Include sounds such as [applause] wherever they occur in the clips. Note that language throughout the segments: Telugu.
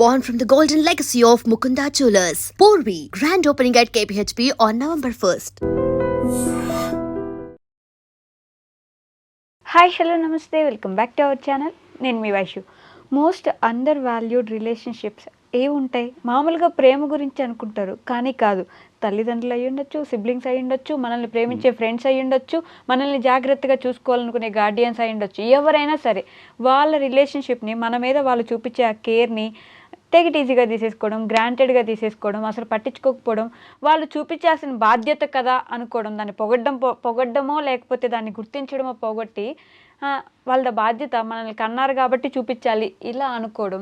born from the golden legacy of Mukunda Jewelers. Porvi, grand opening at KPHP on November 1st. Hi hello namaste welcome back to our channel నేను మీ Vaishu most undervalued relationships ఏ ఉంటాయి? మామూలుగా ప్రేమ గురించి అనుకుంటారు. కానీ కాదు. తల్లిదండ్రులు అయి ఉండొచ్చు సిబ్లింగ్స్ అయి ఉండొచ్చు మనల్ని ప్రేమించే ఫ్రెండ్స్ అయి ఉండొచ్చు మనల్ని జాగ్రత్తగా చూసుకోవాలనుకునే గార్డియన్స్ అయి ఉండొచ్చు. ఎవరైనా సరే వాళ్ళ రిలేషన్షిప్ని మన మీద వాళ్ళు చూపించే ఆ కేర్ని టేక్ ఇట్ ఈజీగా తీసేసుకోవడం గ్రాంటెడ్గా తీసేసుకోవడం అసలు పట్టించుకోకపోవడం వాళ్ళు చూపించాల్సిన బాధ్యత కదా అనుకోవడం దాన్ని పొగడ్డం పొగడ్డమో లేకపోతే దాన్ని గుర్తించడమో పోగొట్టి వాళ్ళ బాధ్యత మనల్ని కన్నారు కాబట్టి చూపించాలి ఇలా అనుకోవడం.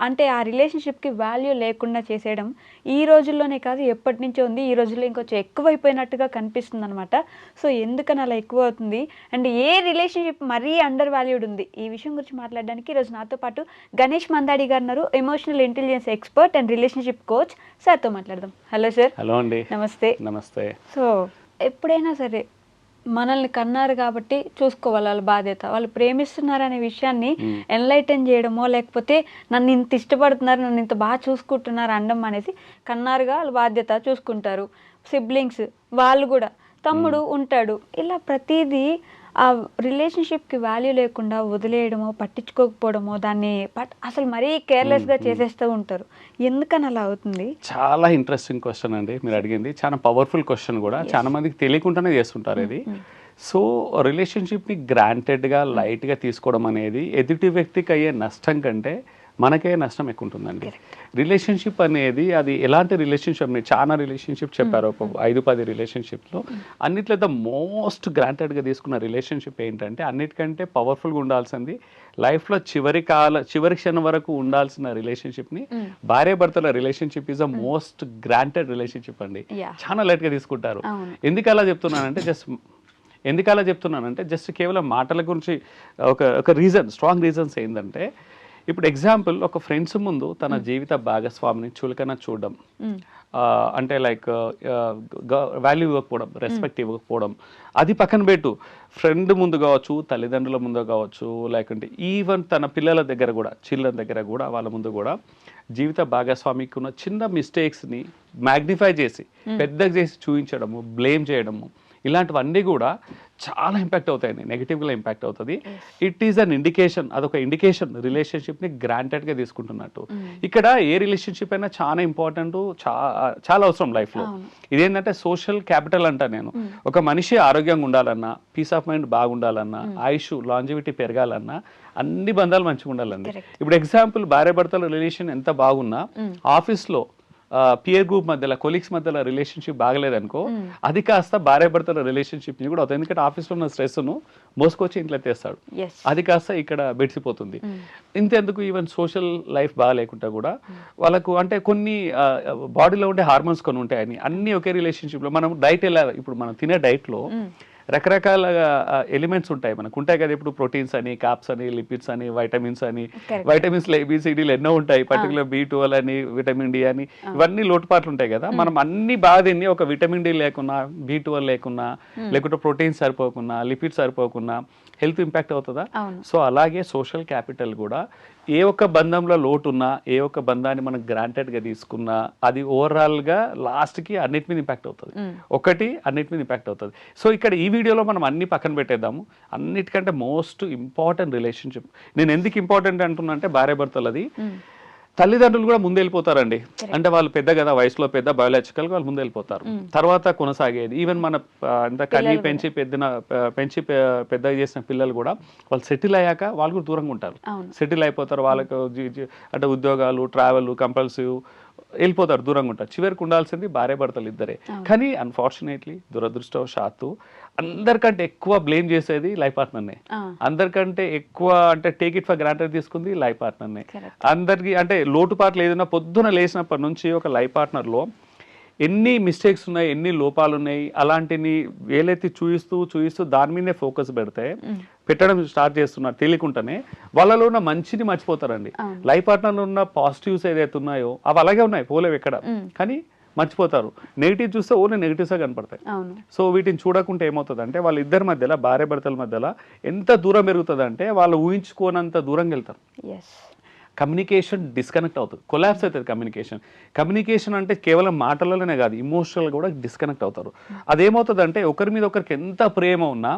అంటే ఆ రిలేషన్షిప్కి వాల్యూ లేకుండా చేసేయడం ఈ రోజుల్లోనే కాదు ఎప్పటి నుంచో ఉంది. ఈ రోజుల్లో ఇంకొంచెం ఎక్కువైపోయినట్టుగా కనిపిస్తుంది అనమాట సో ఎందుకని అలా ఎక్కువ అవుతుంది అండ్ ఏ రిలేషన్షిప్ మరీ అండర్ వాల్యూడ్ ఉంది? ఈ విషయం గురించి మాట్లాడడానికి ఈరోజు నాతో పాటు గణేష్ మందాడి గారు ఉన్నారు emotional intelligence expert and relationship coach. సార్తో మాట్లాడదాం. Hello sir. హలో అండి. నమస్తే. నమస్తే. సో ఎప్పుడైనా సరే మనల్ని కన్నారు కాబట్టి చూసుకోవాలి వాళ్ళ బాధ్యత. వాళ్ళు ప్రేమిస్తున్నారనే విషయాన్ని ఎన్లైటన్ చేయడమో లేకపోతే నన్ను ఇంత ఇష్టపడుతున్నారు నన్ను ఇంత బాగా చూసుకుంటున్నారు అనడం అనేసి కన్నారుగా వాళ్ళ బాధ్యత చూసుకుంటారు. సిబ్లింగ్స్ వాళ్ళు కూడా తమ్ముడు ఉంటాడు. ఇలా ప్రతిదీ ఆ రిలేషన్షిప్కి వాల్యూ లేకుండా వదిలేయడమో పట్టించుకోకపోవడమో దాన్ని పట్ అసలు మరీ కేర్లెస్గా చేసేస్తూ ఉంటారు. ఎందుకని అలా అవుతుంది? చాలా ఇంట్రెస్టింగ్ క్వశ్చన్ అండి మీరు అడిగింది. చాలా పవర్ఫుల్ క్వశ్చన్ కూడా. చాలా మందికి తెలియకుండానే చేస్తుంటారు ఇది. సో రిలేషన్షిప్ని గ్రాంటెడ్గా లైట్గా తీసుకోవడం అనేది ఎదుటి వ్యక్తికి అయ్యే నష్టం కంటే మనకే నష్టం ఎక్కువ ఉంటుందండి రిలేషన్షిప్ అనేది అది ఎలాంటి రిలేషన్షిప్ మీరు చాలా రిలేషన్షిప్ చెప్పారు. ఒక ఐదు పది రిలేషన్షిప్లో అన్నిట్లో ద మోస్ట్ గ్రాంటెడ్గా తీసుకున్న రిలేషన్షిప్ ఏంటంటే అన్నిటికంటే పవర్ఫుల్గా ఉండాల్సింది లైఫ్లో చివరి కాల చివరి క్షణం వరకు ఉండాల్సిన రిలేషన్షిప్ని భార్య భర్తల relationship is a most granted relationship అండి. చాలా లైట్గా తీసుకుంటారు. ఎందుకు అలా చెప్తున్నానంటే జస్ట్ ఎందుకు అలా చెప్తున్నానంటే జస్ట్ కేవలం మాటల గురించి ఒక ఒక రీజన్ స్ట్రాంగ్ రీజన్స్ ఏంటంటే ఇప్పుడు ఎగ్జాంపుల్ ఒక ఫ్రెండ్స్ ముందు తన జీవిత భాగస్వామిని చులకన చూడడం. అంటే లైక్ వాల్యూ ఇవ్వకపోవడం రెస్పెక్ట్ ఇవ్వకపోవడం. అది పక్కన పెట్టు. ఫ్రెండ్ ముందు కావచ్చు తల్లిదండ్రుల ముందు కావచ్చు లేకుంటే ఈవెన్ తన పిల్లల దగ్గర కూడా చిల్లర దగ్గర కూడా వాళ్ళ ముందు కూడా జీవిత భాగస్వామికి ఉన్న చిన్న మిస్టేక్స్ని మ్యాగ్నిఫై చేసి పెద్దగా చేసి చూపించడము బ్లేమ్ చేయడము. ఇలాంటివన్నీ కూడా చాలా ఇంపాక్ట్ అవుతాయండి నెగిటివ్గా ఇంపాక్ట్ అవుతుంది. ఇట్ ఈస్ అన్ ఇండికేషన్ అదొక ఇండికేషన్ రిలేషన్షిప్ని గ్రాంటెడ్గా తీసుకుంటున్నట్టు. ఇక్కడ ఏ రిలేషన్షిప్ అయినా చాలా ఇంపార్టెంట్ చాలా అవసరం లైఫ్లో. ఇదేంటంటే సోషల్ క్యాపిటల్ అంటా నేను. ఒక మనిషి ఆరోగ్యంగా ఉండాలన్నా పీస్ ఆఫ్ మైండ్ బాగుండాలన్నా ఆయుష్ లాంజివిటీ పెరగాలన్నా అన్ని బంధాలు మంచిగా ఉండాలండి ఇప్పుడు ఎగ్జాంపుల్ భార్య భర్తల రిలేషన్ ఎంత బాగున్నా ఆఫీస్లో పియర్ గ్రూప్ మధ్యలో కొలీగ్స్ మధ్యలో రిలేషన్షిప్ బాగలేదనుకో అది కాస్త భార్య భర్తల రిలేషన్షిప్ కూడా అవుతుంది ఎందుకంటే ఆఫీస్లో ఉన్న స్ట్రెస్ను మోసుకొచ్చి ఇంట్లో తెస్తాడు. అది కాస్త ఇక్కడ బెడిసిపోతుంది ఇంతెందుకు ఈవెన్ సోషల్ లైఫ్ బాగాలేకుండా కూడా వాళ్ళకు అంటే కొన్ని బాడీలో ఉండే హార్మోన్స్ కొన్ని ఉంటాయని అన్ని. ఒకే రిలేషన్షిప్లో మనం డైట్ ఎలా ఇప్పుడు మనం తినే డైట్లో రకరకాల ఎలిమెంట్స్ ఉంటాయి మనకు. ఉంటాయి కదా ఇప్పుడు ప్రోటీన్స్ అని కాప్స్ అని లిపిడ్స్ అని వైటమిన్స్ అని. వైటమిన్స్ ఏబిసిడీలు ఎన్నో ఉంటాయి. పర్టికులర్ బి ట్వెల్వ్ అని విటమిన్ డి అని. ఇవన్నీ లోటుపాట్లు ఉంటాయి కదా. మనం అన్ని బాగా తిని ఒక విటమిన్ డి లేకున్నా బి ట్వెల్వ్ లేకున్నా లేకుంటే ప్రోటీన్స్ సరిపోకున్నా లిపిడ్స్ సరిపోకున్నా హెల్త్ ఇంపాక్ట్ అవుతుందా. సో అలాగే సోషల్ క్యాపిటల్ కూడా ఏ ఒక్క బంధంలో లోటు ఉన్నా ఏ ఒక్క బంధాన్ని మనం గ్రాంటెడ్గా తీసుకున్నా అది ఓవరాల్గా లాస్ట్కి అన్నిటి మీద ఇంపాక్ట్ అవుతుంది. ఒకటి అన్నిటి మీద ఇంపాక్ట్ అవుతుంది. సో ఇక్కడ ఈ వీడియోలో మనం అన్ని పక్కన పెట్టేద్దాము. అన్నిటికంటే మోస్ట్ ఇంపార్టెంట్ రిలేషన్షిప్. నేను ఎందుకు ఇంపార్టెంట్ అంటున్నా అంటే భార్య భర్తలది తల్లిదండ్రులు కూడా ముందు వెళ్ళిపోతారండి అంటే వాళ్ళు పెద్ద కదా వయసులో పెద్ద బయోలాజికల్ వాళ్ళు ముందు వెళ్ళిపోతారు తర్వాత కొనసాగేది. ఈవెన్ మన అంత కని పెంచి పెద్ద పెంచి పె- పెద్దగా చేసిన పిల్లలు కూడా వాళ్ళు సెటిల్ అయ్యాక వాళ్ళు కూడా దూరంగా ఉంటారు. సెటిల్ అయిపోతారు. వాళ్ళకు అంటే ఉద్యోగాలు ట్రావెల్ కంపల్సివ్ వెళ్ళిపోతారు దూరంగా ఉంటారు. చివరికి ఉండాల్సింది భార్య భర్తలు ఇద్దరే. కానీ అన్ఫార్చునేట్లీ దురదృష్టవశాత్తు అందరికంటే ఎక్కువ బ్లేమ్ చేసేది లైఫ్ పార్ట్నర్నే. అందరికంటే ఎక్కువ అంటే టేక్ ఇట్ ఫర్ గ్రాంటెడ్ తీసుకుంది లైఫ్ పార్ట్నర్నే. అందరికి అంటే లోటుపాట్లు ఏదైనా పొద్దున లేచినప్పటి నుంచి ఒక లైఫ్ పార్ట్నర్లో ఎన్ని మిస్టేక్స్ ఉన్నాయి ఎన్ని లోపాలు ఉన్నాయి అలాంటిని వేలెత్తి చూయిస్తూ చూయిస్తూ దాని మీదే ఫోకస్ పెడితే పెట్టడం స్టార్ట్ చేస్తున్నారు తెలియకుండానే వాళ్ళలో ఉన్న మంచిని మర్చిపోతారండి. లైఫ్ పార్ట్నర్లో ఉన్న పాజిటివ్స్ ఏదైతే ఉన్నాయో అవి అలాగే ఉన్నాయి పోలేవు ఎక్కడ. కానీ మర్చిపోతారు. నెగిటివ్ చూస్తే ఓన్లీ నెగిటివ్సే కనపడతాయి. సో వీటిని చూడకుంటే ఏమవుతుంది అంటే వాళ్ళ ఇద్దరి మధ్యలో భార్య భర్తల మధ్యలో ఎంత దూరం పెరుగుతుంది అంటే వాళ్ళు ఊహించుకోనంత దూరం వెళ్తారు. కమ్యూనికేషన్ డిస్కనెక్ట్ అవుతుంది. కొలాప్స్ అవుతుంది కమ్యూనికేషన్. కమ్యూనికేషన్ అంటే కేవలం మాటలలోనే కాదు ఇమోషనల్ కూడా డిస్కనెక్ట్ అవుతారు. అదేమవుతుందంటే ఒకరి మీద ఒకరికి ఎంత ప్రేమ ఉన్నా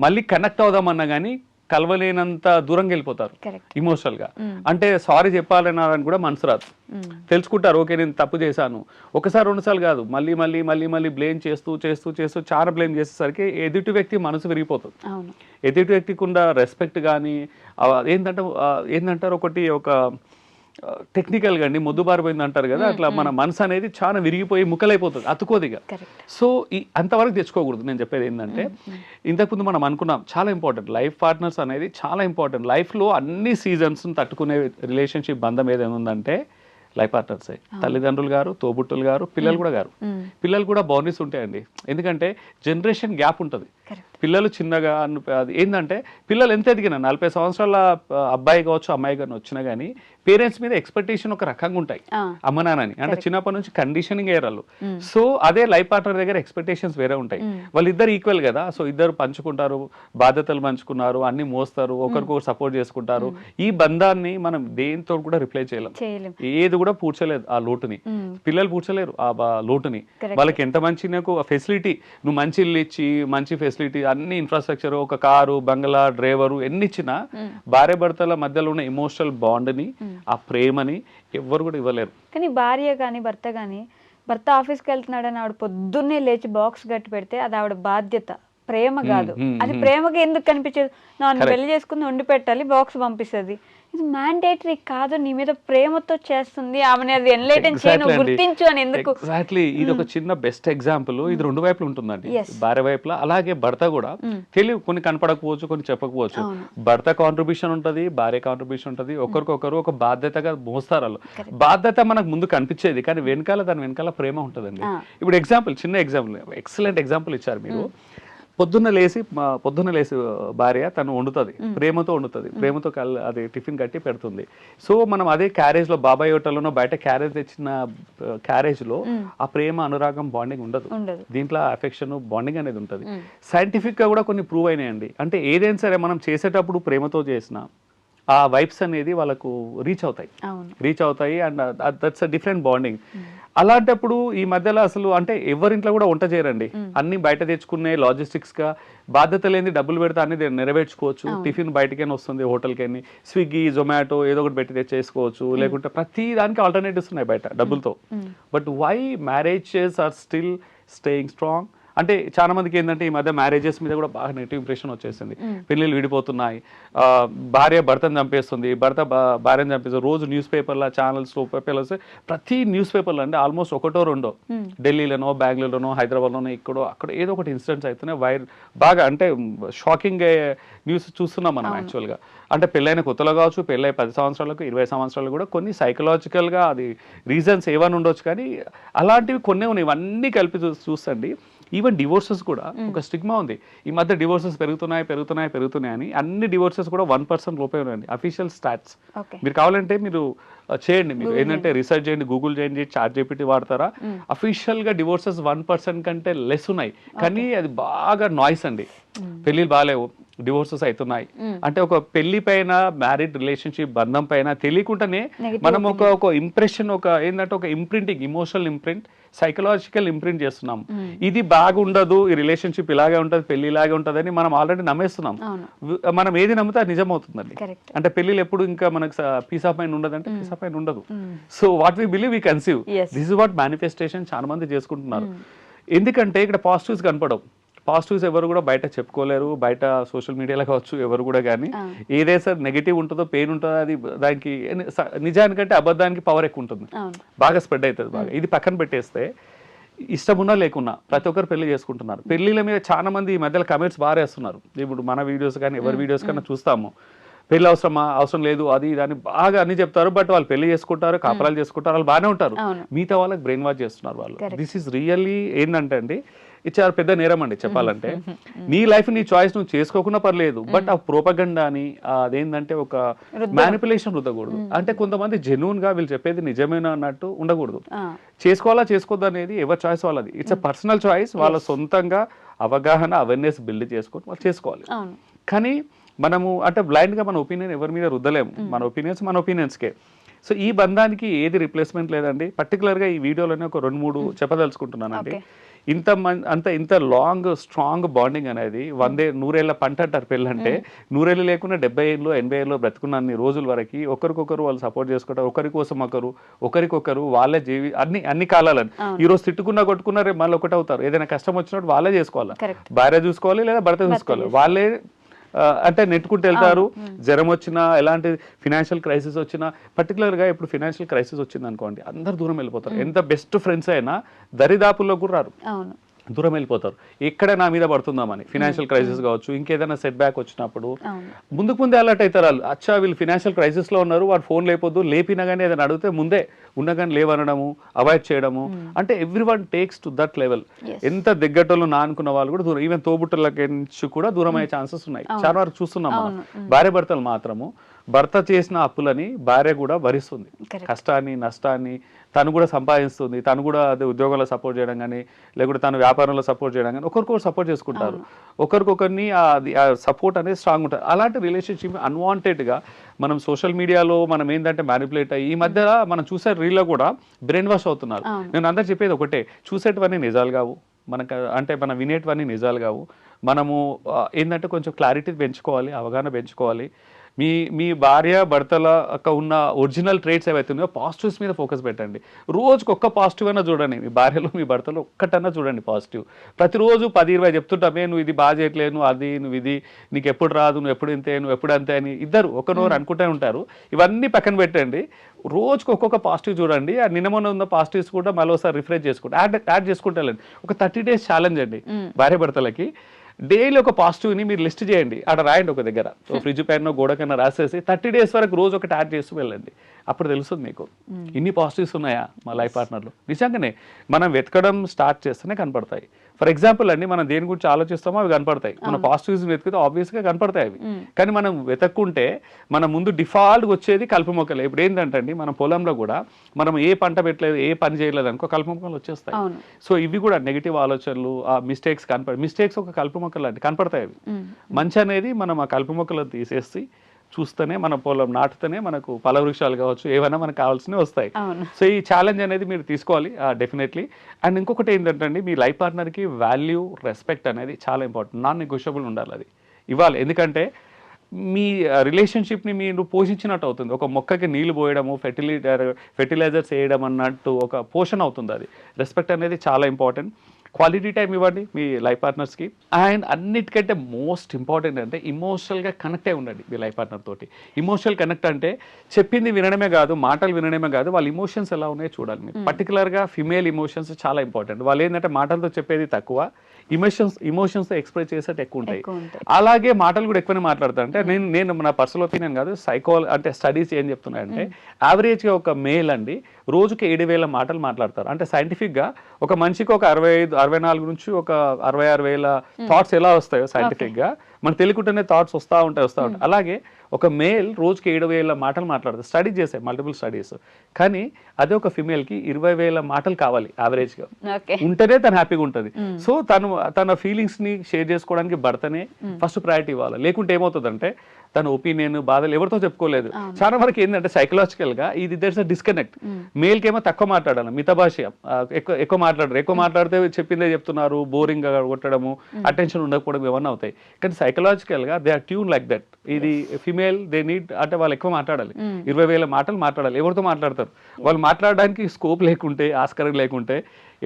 మళ్ళీ కనెక్ట్ అవుదామన్నా కానీ కలవలేనంత దూరంగా వెళ్ళిపోతారు. ఇమోషనల్గా. అంటే సారీ చెప్పాలన్నారని కూడా మనసు రాదు. తెలుసుకుంటారు ఓకే నేను తప్పు చేశాను. ఒకసారి రెండుసార్లు కాదు. మళ్ళీ మళ్ళీ మళ్ళీ మళ్ళీ బ్లేమ్ చేస్తూ చేస్తూ చేస్తూ చాలా బ్లేమ్ చేసేసరికి ఎదుటి వ్యక్తి మనసు విరిగిపోతుంది. ఎదుటి వ్యక్తికి ఉన్న రెస్పెక్ట్ కానీ ఏంటంటే ఆ, ఏందంటారు ఒకటి ఒక టెక్నికల్గా అండి ముద్దు బారిపోయింది అంటారు కదా అట్లా మన మనసు అనేది చాలా విరిగిపోయి ముక్కలైపోతుంది అతుకోదిగా సో ఈ అంతవరకు తెచ్చుకోకూడదు నేను చెప్పేది ఏంటంటే ఇంతకుముందు మనం అనుకున్నాం చాలా ఇంపార్టెంట్ లైఫ్ పార్ట్నర్స్ అనేది చాలా ఇంపార్టెంట్ లైఫ్లో అన్ని సీజన్స్ తట్టుకునే రిలేషన్షిప్ బంధం ఏదైనా ఉందంటే లైఫ్ పార్ట్నర్సే తల్లిదండ్రులు గారు తోబుట్టులు గారు పిల్లలు కూడా గారు. పిల్లలు కూడా బౌండరీస్ ఉంటాయండి. ఎందుకంటే జనరేషన్ గ్యాప్ ఉంటుంది. పిల్లలు చిన్నగా అను- అది ఏంటంటే పిల్లలు ఎంత ఎదిగినా నలభై సంవత్సరాల అబ్బాయి కావచ్చు అమ్మాయి కానీ వచ్చినా కానీ పేరెంట్స్ మీద ఎక్స్పెక్టేషన్ ఒక రకంగా ఉంటాయి. అమ్మ నాన్నని అంటే చిన్నప్పటి నుంచి కండిషనింగ్ అయ్యారు సో అదే లైఫ్ పార్ట్నర్ దగ్గర ఎక్స్పెక్టేషన్స్ వేరే ఉంటాయి. వాళ్ళిద్దరు ఈక్వల్ కదా. సో ఇద్దరు పంచుకుంటారు బాధ్యతలు పంచుకున్నారు అన్ని మోస్తారు ఒకరికొకరు సపోర్ట్ చేసుకుంటారు. ఈ బంధాన్ని మనం దేంతో కూడా రిప్లై చేయలేం. చేయలేం. ఏది కూడా పూడ్చలేదు ఆ లోటుని. పిల్లలు పూడ్చలేరు ఆ లోటుని. వాళ్ళకి ఎంత మంచి నీకు ఫెసిలిటీ నువ్వు మంచి ఇల్లు ఇచ్చి మంచి ఫెసిలిటీ అన్ని ఇన్ఫ్రాస్ట్రక్చర్ ఒక కారు బంగ్లా డ్రైవరు ఎన్ని ఇచ్చినా భార్య భర్తల మధ్యలో ఉన్న ఎమోషనల్ బాండ్ని ఆ ప్రేమని ఎవ్వరు కూడా ఇవ్వలేరు. కానీ భార్య కానీ భర్త కానీ భర్త ఆఫీస్కి వెళ్తున్నాడని ఆవిడ పొద్దున్నే లేచి బాక్స్ కట్టి పెడితే అది ఆవిడ బాధ్యత ప్రేమ కాదు. అది. ప్రేమగా ఎందుకు కనిపించదు? నన్ను పెళ్ళి చేసుకుని వండి పెట్టాలి బాక్స్ పంపిస్తుంది. ఇది మ్యాండేటరీ కాదు నీ మీద ప్రేమతో చేస్తుంది. ఆమెని అది ఎన్లైటన్ చేయను. గుర్తించు అని ఎందుకు? ఎగ్జాక్ట్లీ ఇది ఒక చిన్న బెస్ట్ ఎగ్జాంపుల్ ఇది రెండు వైపులు ఉంటుందండి. భార్య వైపులా అలాగే భర్త కూడా. తెలివి కొన్ని కనపడకపోవచ్చు కొన్ని చెప్పకపోవచ్చు. భర్త కాంట్రిబ్యూషన్ ఉంటది భార్య కాంట్రిబ్యూషన్ ఉంటది. ఒకరికొకరు ఒక బాధ్యతగా మోస్తారు వాళ్ళు. బాధ్యత మనకు ముందు కనిపించేది కానీ వెనకాల దాని వెనకాల ప్రేమ ఉంటుందండి. ఇప్పుడు ఎగ్జాంపుల్ చిన్న ఎగ్జాంపుల్ ఎక్సలెంట్ ఎగ్జాంపుల్ ఇచ్చారు మీరు. పొద్దున్న లేసి పొద్దున్న లేసి భార్య తను వండుతుంది. ప్రేమతో వండుతుంది. ప్రేమతో కల్ అది టిఫిన్ కట్టి పెడుతుంది. సో మనం అదే క్యారేజ్లో బాబాయ్ హోటల్లోనో బయట క్యారేజ్ తెచ్చిన క్యారేజ్లో ఆ ప్రేమ అనురాగం బాండింగ్ ఉండదు. ఉండదు. దీంట్లో అఫెక్షన్ బాండింగ్ అనేది ఉంటుంది. సైంటిఫిక్గా కూడా కొన్ని ప్రూవ్ అయినాయండి. అంటే ఏదైనా సరే మనం చేసేటప్పుడు ప్రేమతో చేసిన ఆ వైబ్స్ అనేది వాళ్ళకు రీచ్ అవుతాయి. రీచ్ అవుతాయి and that's a different bonding అలాంటప్పుడు ఈ మధ్యలో అసలు అంటే ఎవరింట్లో కూడా వంట చేయరండి. అన్ని బయట తెచ్చుకునే లాజిస్టిక్స్గా బాధ్యత లేని డబ్బులు పెడితే అన్ని నెరవేర్చుకోవచ్చు. టిఫిన్ బయటకైనా వస్తుంది హోటల్కైనా. స్విగ్గీ జొమాటో ఏదో ఒకటి పెట్టి తెచ్చేసుకోవచ్చు. లేకుంటే ప్రతి దానికి ఆల్టర్నేటివ్స్ ఉన్నాయి బయట డబ్బులతో. But why marriages are still staying strong అంటే చాలా మందికి ఏంటంటే ఈ మధ్య మ్యారేజెస్ మీద కూడా బాగా నెగిటివ్ ఇంప్రెషన్ వచ్చేసింది. పెళ్ళిళ్ళు విడిపోతున్నాయి. భార్య భర్తను చంపేస్తుంది. భర్త భార్యను చంపేస్తుంది. రోజు న్యూస్ పేపర్ల ఛానల్స్ పేపర్లు ప్రతి న్యూస్ పేపర్లో అంటే ఆల్మోస్ట్ ఒకటో రెండో. ఢిల్లీలోనో బెంగళూరులోనో హైదరాబాద్లోనో ఇక్కడో అక్కడ ఏదో ఒకటి ఇన్సిడెంట్స్ అవుతున్నాయి వైర్ బాగా అంటే షాకింగ్ న్యూస్ చూస్తున్నాం మనం యాక్చువల్గా అంటే పెళ్ళైన కొత్తలో కావచ్చు పెళ్ళై పది సంవత్సరాలకు ఇరవై సంవత్సరాలు కూడా కొన్ని సైకలాజికల్గా అది రీజన్స్ ఏవని ఉండొచ్చు కానీ అలాంటివి కొన్ని ఉన్నాయి. ఇవన్నీ కలిపి చూస్తండి. ఈవెన్ డివోర్సెస్ కూడా ఒక స్టిగ్మా ఉంది. ఈ మధ్య డివోర్సెస్ పెరుగుతున్నాయి పెరుగుతున్నాయి పెరుగుతున్నాయి అని అన్ని డివోర్సెస్ కూడా వన్ పర్సెంట్ లోపే ఉన్నాయండి. అఫీషియల్ స్టాట్స్ మీరు కావాలంటే మీరు చేయండి మీరు. ఏంటంటే రీసెర్చ్ చేయండి గూగుల్ చేయండి చార్ట్ జీపీటీ వాడతారా అఫీషియల్గా డివోర్సెస్ వన్ పర్సెంట్ కంటే లెస్ ఉన్నాయి. కానీ అది బాగా నాయిస్ అండి. పెళ్ళిళ్ళు బాగాలేవు డివోర్సెస్ అవుతున్నాయి. అంటే ఒక పెళ్ళి పైన మ్యారీడ్ రిలేషన్షిప్ బంధం పైన తెలియకుండానే మనం ఒక ఒక ఇంప్రెషన్ ఒక ఏంటంటే ఒక imprinting emotional imprint psychological imprint చేస్తున్నాం. ఇది బాగుండదు ఈ రిలేషన్షిప్ ఇలాగే ఉంటుంది పెళ్ళి ఇలాగే ఉంటుందని మనం ఆల్రెడీ నమ్మేస్తున్నాం. మనం ఏది నమ్మితే అది నిజం అవుతుందండి కరెక్ట్ అంటే పెళ్ళిళ్ళు ఎప్పుడు ఇంకా మనకు పీస్ ఆఫ్ మైండ్ ఉండదు అంటే పీస్ ఆఫ్ మైండ్ ఉండదు. So what we believe we conceive. This is what manifestation చాలా మంది చేసుకుంటున్నారు. ఎందుకంటే ఇక్కడ పాజిటివ్స్ కనపడవు. పాజిటివ్స్ ఎవరు కూడా బయట చెప్పుకోలేరు బయట సోషల్ మీడియాలో కావచ్చు ఎవరు కూడా కానీ. ఏదైతే సార్ నెగిటివ్ ఉంటుందో పెయిన్ ఉంటుందో అది దానికి నిజానికంటే అబద్ధానికి పవర్ ఎక్కువ ఉంటుంది. బాగా స్ప్రెడ్ అవుతుంది బాగా. ఇది పక్కన పెట్టేస్తే ఇష్టం ఉన్నా లేకున్నా ప్రతి ఒక్కరు పెళ్ళి చేసుకుంటున్నారు. పెళ్ళిళ్ళ మీద చాలా మంది ఈ మధ్యలో కమెంట్స్ బాగా వేస్తున్నారు ఇప్పుడు మన వీడియోస్ కానీ ఎవరి వీడియోస్ కన్నా చూస్తాము. పెళ్ళి అవసరమా? అవసరం లేదు అది ఇది అని బాగా అన్ని చెప్తారు. బట్ వాళ్ళు పెళ్ళి చేసుకుంటారు కాపరాలు చేసుకుంటారు వాళ్ళు బాగానే ఉంటారు. మిగతా వాళ్ళకి బ్రెయిన్ వాష్ చేస్తున్నారు వాళ్ళు. దిస్ ఇస్ రియల్లీ ఏంటంటే అండి ఇది చాలా పెద్ద నేరం అండి చెప్పాలంటే. నీ లైఫ్ నీ చాయిస్ నువ్వు చేసుకోకుండా పర్లేదు బట్ ఆ ప్రోపగండాని అదేంటంటే ఒక మ్యానిపులేషన్ రుద్దకూడదు. అంటే కొంతమంది జెన్యున్గా వీళ్ళు చెప్పేది నిజమేనా అన్నట్టు ఉండకూడదు. చేసుకోవాలా చేసుకోవద్దు అనేది ఎవరి చాయిస్ వాళ్ళది. ఇట్స్ అ పర్సనల్ చాయిస్ వాళ్ళ సొంతంగా అవగాహన అవేర్నెస్ బిల్డ్ చేసుకొని వాళ్ళు చేసుకోవాలి. కానీ మనము అంటే blind గా మన ఒపీనియన్ ఎవరి మీద రుద్దలేము. మన ఒపీనియన్స్ మన ఒపీనియన్స్కే సో ఈ బంధానికి ఏది రిప్లేస్మెంట్ లేదండి. Particular గా ఈ వీడియోలోనే ఒక రెండు మూడు చెప్పదలుచుకుంటున్నానండి. ఇంత అంత ఇంత లాంగ్ స్ట్రాంగ్ బాండింగ్ అనేది వందే నూరేళ్ళ పంట అంటారు పెళ్ళంటే నూరేళ్ళు లేకుండా డెబ్బై ఏళ్ళు ఎనభై ఏళ్ళు బ్రతుకున్న అన్ని రోజుల వరకు ఒకరికొకరు వాళ్ళు సపోర్ట్ చేసుకుంటారు. ఒకరి కోసం ఒకరు ఒకరికొకరు వాళ్ళే జీవి అన్ని అన్ని కాలాలని. ఈ రోజు తిట్టుకున్నా కొట్టుకున్నా రేపు మళ్ళీ ఒకటి అవుతారు ఏదైనా కష్టం వచ్చినప్పుడు వాళ్ళే చేసుకోవాలి. భార్య చూసుకోవాలి లేదా భర్త చూసుకోవాలి. వాళ్ళే అంటే నెట్టుకుంటూ వెళ్తారు. జ్వరం వచ్చినా ఎలాంటి ఫినాన్షియల్ క్రైసిస్ వచ్చినా particular గా ఇప్పుడు ఫినాన్షియల్ క్రైసిస్ వచ్చింది అనుకోండి అందరు దూరం వెళ్ళిపోతారు. ఎంత బెస్ట్ ఫ్రెండ్స్ అయినా దరిదాపుల్లో కూడా రారు అవును. దూరం వెళ్ళిపోతారు. ఎక్కడ నా మీద పడుతుందామని. ఫినాన్షియల్ క్రైసిస్ కావచ్చు ఇంకేదైనా సెట్ బ్యాక్ వచ్చినప్పుడు ముందుకు ముందే అలర్ట్ అవుతారు వాళ్ళు. అచ్చా వీళ్ళు ఫినాన్షియల్ క్రైసిస్లో ఉన్నారు వాడు ఫోన్ లేకపోద్దు లేపినా కానీ ఏదైనా అడిగితే ముందే ఉండగానే లేవనడము అవాయిడ్ చేయడము. అంటే everyone takes to that level. ఎంత దగ్గటోళ్ళు నా అనుకున్న వాళ్ళు కూడా దూరం ఈవెన్ తోబుట్టులకి నుంచి కూడా దూరం అయ్యే ఛాన్సెస్ ఉన్నాయి. చాలా వరకు చూస్తున్నాం మనం. భార్య భర్తలు మాత్రము భర్త చేసిన అప్పులని భార్య కూడా భరిస్తుంది. కష్టాన్ని నష్టాన్ని తను కూడా సంపాదిస్తుంది తను కూడా అదే ఉద్యోగంలో సపోర్ట్ చేయడం కానీ లేకుంటే తను వ్యాపారంలో సపోర్ట్ చేయడం కానీ ఒకరికొకరు సపోర్ట్ చేసుకుంటారు. ఒకరికొకరిని ఆ సపోర్ట్ అనేది స్ట్రాంగ్ ఉంటుంది. అలాంటి రిలేషన్షిప్ అన్వాంటెడ్గా మనం సోషల్ మీడియాలో మనం ఏంటంటే మ్యానిపులేట్ అయ్యి ఈ మధ్య మనం చూసే రీల్లో కూడా బ్రెయిన్ వాష్ అవుతున్నారు నేను అందరు చెప్పేది ఒకటే చూసేటివన్నీ నిజాలు కావు. మనకు అంటే మనం వినేటివన్నీ నిజాలు కావు. మనము ఏంటంటే కొంచెం క్లారిటీ పెంచుకోవాలి అవగాహన పెంచుకోవాలి. మీ మీ భార్య భర్తల యొక్క ఉన్న ఒరిజినల్ ట్రేట్స్ ఏవైతే ఉన్నాయో పాజిటివ్స్ మీద ఫోకస్ పెట్టండి. రోజుకి ఒక్క పాజిటివ్ అయినా చూడండి. మీ భార్యలో మీ భర్తలో ఒక్కటన్నా చూడండి పాజిటివ్. ప్రతిరోజు పది ఇరవై చెప్తుంటామే నువ్వు ఇది బాగా చేయట్లేదు నువ్వు అది నువ్వు ఇది నీకు ఎప్పుడు రాదు నువ్వు ఎప్పుడు ఇంతే నువ్వు ఎప్పుడు అంతే అని ఇద్దరు ఒకరినొకరు అనుకుంటూ ఉంటారు. ఇవన్నీ పక్కన పెట్టండి. రోజుకి ఒక్కొక్క పాజిటివ్ చూడండి. ఆ నిన్న ఉన్న పాజిటివ్స్ కూడా మళ్ళీ ఒకసారి రిఫ్రెష్ చేసుకుంటే యాడ్ యాడ్ చేసుకుంటే ఒక థర్టీ డేస్ ఛాలెంజ్ అండి. భార్య భర్తలకి. డైలీ ఒక పాజిటివ్ని మీరు లిస్ట్ చేయండి. అక్కడ రాయండి ఒక దగ్గర. [laughs] ఫ్రిడ్జ్ పైన గోడకైనా రాసేసి థర్టీ డేస్ వరకు రోజు ఒకటి యాడ్ చేస్తూ వెళ్ళండి. అప్పుడు తెలుస్తుంది మీకు. ఇన్ని పాజిటివ్స్ ఉన్నాయా మా లైఫ్ పార్ట్నర్లో? నిజంగానే మనం వెతకడం స్టార్ట్ చేస్తేనే కనపడతాయి. ఫర్ ఎగ్జాంపుల్ అండి మనం దేని గురించి ఆలోచిస్తామో అవి కనపడతాయి. మన పాజిటివ్స్ వెతికితే ఆబ్వియస్గా కనపడతాయి అవి. కానీ మనం వెతక్కుంటే మన ముందు డిఫాల్ట్ వచ్చేది కలుపు మొక్కలే. ఇప్పుడు ఏంటంటే అండి మన పొలంలో కూడా మనం ఏ పంట పెట్టలేదు ఏ పని చేయలేదు అనుకో కలుపు మొక్కలు వచ్చేస్తాయి. సో ఇవి కూడా నెగిటివ్ ఆలోచనలు ఆ మిస్టేక్స్ కనపడ మిస్టేక్స్ ఒక కలుపు మొక్కలు అండి కనపడతాయి అవి. మంచి అనేది మనం ఆ కలుపు మొక్కలను తీసేసి చూస్తేనే మన పొలం నాటుతూనే మనకు పల వృక్షాలు కావచ్చు ఏవైనా మనకు కావాల్సినవి వస్తాయి. సో ఈ ఛాలెంజ్ అనేది మీరు తీసుకోవాలి డెఫినెట్లీ అండ్ ఇంకొకటి ఏంటంటే మీ లైఫ్ పార్ట్నర్కి వాల్యూ రెస్పెక్ట్ అనేది చాలా ఇంపార్టెంట్ నాన్ నెగోషియబుల్ ఉండాలి అది. ఇవ్వాలి. ఎందుకంటే మీ రిలేషన్షిప్ని మీరు పోషించినట్టు అవుతుంది. ఒక మొక్కకి నీళ్ళు పోయడము ఫెర్టిలైజర్ ఫెర్టిలైజర్స్ వేయడం అన్నట్టు ఒక పోషణ అవుతుంది అది. రెస్పెక్ట్ అనేది చాలా ఇంపార్టెంట్ క్వాలిటీ టైం ఇవ్వండి మీ లైఫ్ పార్ట్నర్స్కి. అండ్ అన్నిటికంటే మోస్ట్ ఇంపార్టెంట్ అంటే ఇమోషనల్గా కనెక్ట్ అయి ఉండండి మీ లైఫ్ పార్ట్నర్ తోటి. ఇమోషనల్ కనెక్ట్ అంటే చెప్పింది వినడమే కాదు మాటలు వినడమే కాదు వాళ్ళ ఇమోషన్స్ ఎలా ఉన్నాయో చూడాలి. మీరు పర్టికులర్గా ఫిమేల్ ఇమోషన్స్ చాలా ఇంపార్టెంట్. వాళ్ళు ఏంటంటే మాటలతో చెప్పేది తక్కువ ఇమోషన్స్ ఇమోషన్స్తో ఎక్స్ప్రెస్ చేసేది ఎక్కువ ఉంటాయి. ఎక్కువ ఉంటాయి. అలాగే మాటలు కూడా ఎక్కువనే మాట్లాడతారు అంటే నేను నేను నా పర్సనల్ ఒపీనియన్ కాదు సైకో అంటే స్టడీస్ ఏం చెప్తున్నాయంటే యావరేజ్గా ఒక మేల్ అండి రోజుకి ఏడు వేల మాటలు మాట్లాడతారు. అంటే సైంటిఫిక్గా ఒక మనిషికి ఒక అరవై ఐదు అరవై నాలుగు నుంచి ఒక అరవై ఆరు వేల థాట్స్ ఎలా వస్తాయో సైంటిఫిక్గా మనకు తెలియకుండానే థాట్స్ వస్తూ ఉంటాయి వస్తూ ఉంటాయి. అలాగే ఒక మేల్ రోజుకి ఏడు వేల మాటలు మాట్లాడతారు స్టడీ చేసాయి మల్టిపుల్ స్టడీస్ కానీ అదే ఒక ఫిమేల్కి ఇరవై వేల మాటలు కావాలి యావరేజ్గా ఉంటేనే తను హ్యాపీగా ఉంటుంది. సో తను తన ఫీలింగ్స్ని షేర్ చేసుకోవడానికి భర్తనే ఫస్ట్ ప్రయారిటీ ఇవ్వాలి. లేకుంటే ఏమవుతుందంటే తన ఒపీనియన్ బాధలు ఎవరితో చెప్పుకోలేదు. చాలా వరకు ఏంటంటే సైకలాజికల్గా ఇది దర్స్ అ డిస్కనెక్ట్ మేల్ కేమో తక్కువ మాట్లాడాలి. మిత భాష ఎక్కువ ఎక్కువ మాట్లాడరు. ఎక్కువ మాట్లాడితే చెప్పిందే చెప్తున్నారు. బోరింగ్గా కొట్టడము అటెన్షన్ ఉండకపోవడం ఏమన్నా అవుతాయి. కానీ సైకలాజికల్గా they are tune like that ఇది ఫిమేల్ దే నీడ్ అంటే వాళ్ళు ఎక్కువ మాట్లాడాలి. ఇరవై వేల మాటలు మాట్లాడాలి. ఎవరితో మాట్లాడతారు? వాళ్ళు మాట్లాడడానికి స్కోప్ లేకుంటే ఆస్కారం లేకుంటే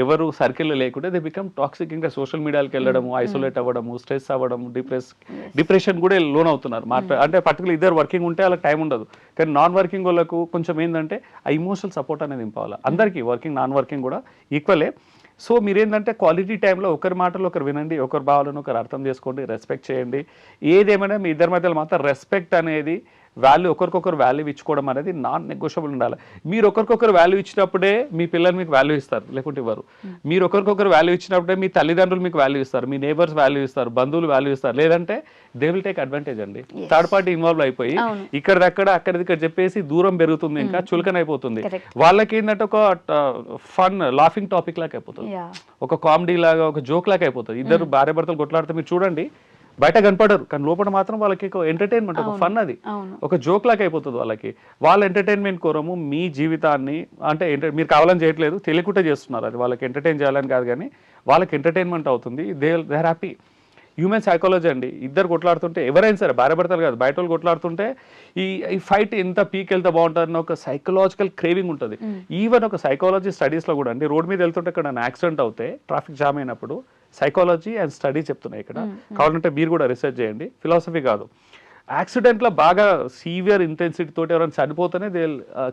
ఎవరు సర్కిల్లో లేకుంటే దే బికమ్ టాక్సిక్ ఇంకా సోషల్ మీడియాకి వెళ్ళడము ఐసోలేట్ అవ్వడము స్ట్రెస్ అవ్వడము డిప్రెస్ డిప్రెషన్ కూడా లోన్ అవుతున్నారు. మాట్లా అంటే పర్టికులర్ ఇద్దరు వర్కింగ్ ఉంటే వాళ్ళకి టైం ఉండదు. కానీ నాన్ వర్కింగ్ వాళ్ళకు కొంచెం ఏంటంటే ఆ ఇమోషనల్ సపోర్ట్ అనేది ఇంపాలి అందరికీ వర్కింగ్ నాన్ వర్కింగ్ కూడా ఈక్వలే సో మీరేంటంటే క్వాలిటీ టైంలో ఒకరి మాటలు ఒకరు వినండి ఒకరి భావాలను ఒకరు అర్థం చేసుకోండి రెస్పెక్ట్ చేయండి. ఏదేమైనా మీ ఇద్దరి మధ్యలో మాత్రం రెస్పెక్ట్ అనేది వాల్యూ ఒకరికొకరు వాల్యూ ఇచ్చుకోవడం అనేది నాన్ నెగోషియబుల్ ఉండాలి. మీరు ఒకరికొకరు వాల్యూ ఇచ్చినప్పుడే మీ పిల్లలు మీకు వాల్యూ ఇస్తారు లేకుంటే ఇవ్వరు. మీరు ఒకరికొకరు వాల్యూ ఇచ్చినప్పుడే మీ తల్లిదండ్రులు మీకు వాల్యూ ఇస్తారు మీ నేబర్స్ వాల్యూ ఇస్తారు బంధువులు వాల్యూ ఇస్తారు. లేదంటే దే విల్ టేక్ అడ్వాంటేజ్ అండి. థర్డ్ పార్టీ ఇన్వాల్వ్ అయిపోయి ఇక్కడక్కడ అక్కడిది ఇక్కడ చెప్పేసి దూరం పెరుగుతుంది ఇంకా చులకన అయిపోతుంది. వాళ్ళకి ఏంటంటే ఒక ఫన్ లాఫింగ్ టాపిక్ లాగా అయిపోతుంది. ఒక కామెడీ లాగా ఒక జోక్ లాగా అయిపోతుంది. ఇద్దరు భార్య భర్తలు కొట్లాడితే మీరు చూడండి బయట కనపడరు. కానీ లోపల మాత్రం వాళ్ళకి ఒక ఎంటర్టైన్మెంట్ ఒక ఫన్ అది. ఒక జోక్ లాగా అయిపోతుంది వాళ్ళకి. వాళ్ళ ఎంటర్టైన్మెంట్ కోరము మీ జీవితాన్ని అంటే మీరు కావాలని చేయట్లేదు తెలియకుండా చేస్తున్నారు అది. వాళ్ళకి ఎంటర్టైన్ చేయాలని కాదు కానీ వాళ్ళకి ఎంటర్టైన్మెంట్ అవుతుంది. They they happy human psychology అండి. ఇద్దరు కొట్లాడుతుంటే ఎవరైనా సరే భార్య భర్తలు కాదు బయట వాళ్ళు కొట్లాడుతుంటే ఈ ఈ ఫైట్ ఎంత పీక్ వెళ్తే బాగుంటుంది ఒక సైకలాజికల్ క్రేవింగ్ ఉంటుంది. ఈవెన్ ఒక సైకాలజీ స్టడీస్లో కూడా అండి రోడ్ మీద వెళ్తుంటే ఇక్కడ యాక్సిడెంట్ అవుతే ట్రాఫిక్ జామ్ అయినప్పుడు సైకాలజీ అండ్ స్టడీ చెప్తున్నాయి ఇక్కడ. కావాలంటే మీరు కూడా రీసెర్చ్ చేయండి. ఫిలాసఫీ కాదు. యాక్సిడెంట్లో బాగా సీవియర్ ఇంటెన్సిటీ తోటి ఎవరైనా చనిపోతేనే దే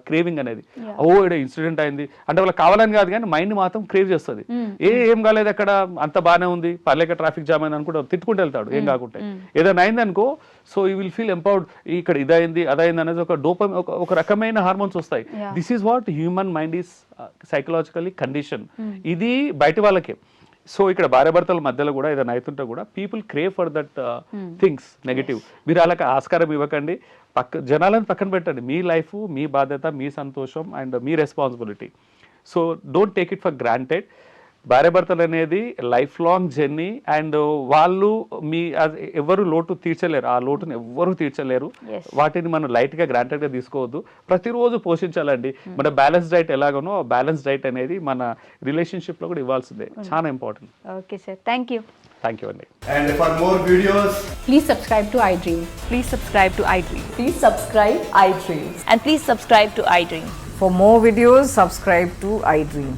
క్రేవింగ్ అనేది. ఓ ఇక్కడ ఇన్సిడెంట్ అయింది. అంటే వాళ్ళకి కావాలని కాదు కానీ మైండ్ మాత్రం క్రేవ్ చేస్తుంది. ఏ ఏం కాలేదు అక్కడ అంత బాగానే ఉంది పర్లేక ట్రాఫిక్ జామ్ అయింది అనుకుంటే తిట్టుకుంటూ వెళ్తాడు ఏం కాకుంటే. ఏదైనా అయింది అనుకో so you will feel empowered ఇక్కడ ఇదైంది అదైంది అనేది ఒక డోపం ఒక రకమైన హార్మోన్స్ వస్తాయి. This is what human mind is psychologically condition ఇది బయట వాళ్ళకే. సో ఇక్కడ భార్యాభర్తల మధ్యలో కూడా ఏదైనా అవుతుంటే కూడా people crave for that things negative మీరు వాళ్ళకి ఆస్కారం ఇవ్వకండి. పక్క జనాలను పక్కన పెట్టండి. మీ లైఫ్ మీ బాధ్యత మీ సంతోషం and me responsibility so don't take it for granted భార్య భర్తలు అనేది లైఫ్ లాంగ్ జర్నీ అండ్ వాళ్ళు మీ ఎవరు లోటు తీర్చలేరు. ఆ లోటును ఎవ్వరు తీర్చలేరు. వాటిని మనం లైట్గా గ్రాంటెడ్గా తీసుకోవద్దు. ప్రతిరోజు పోషించాలండి. మన బ్యాలెన్స్ డైట్ ఎలాగనో బ్యాలెన్స్ డైట్ అనేది మన రిలేషన్షిప్లో కూడా ఇవ్వాల్సిందే. చాలా important okay sir thank you thank you అండి and for more videos please subscribe to I Dream please subscribe to I Dream please subscribe I Dream and please subscribe to I Dream for videos subscribe to I Dream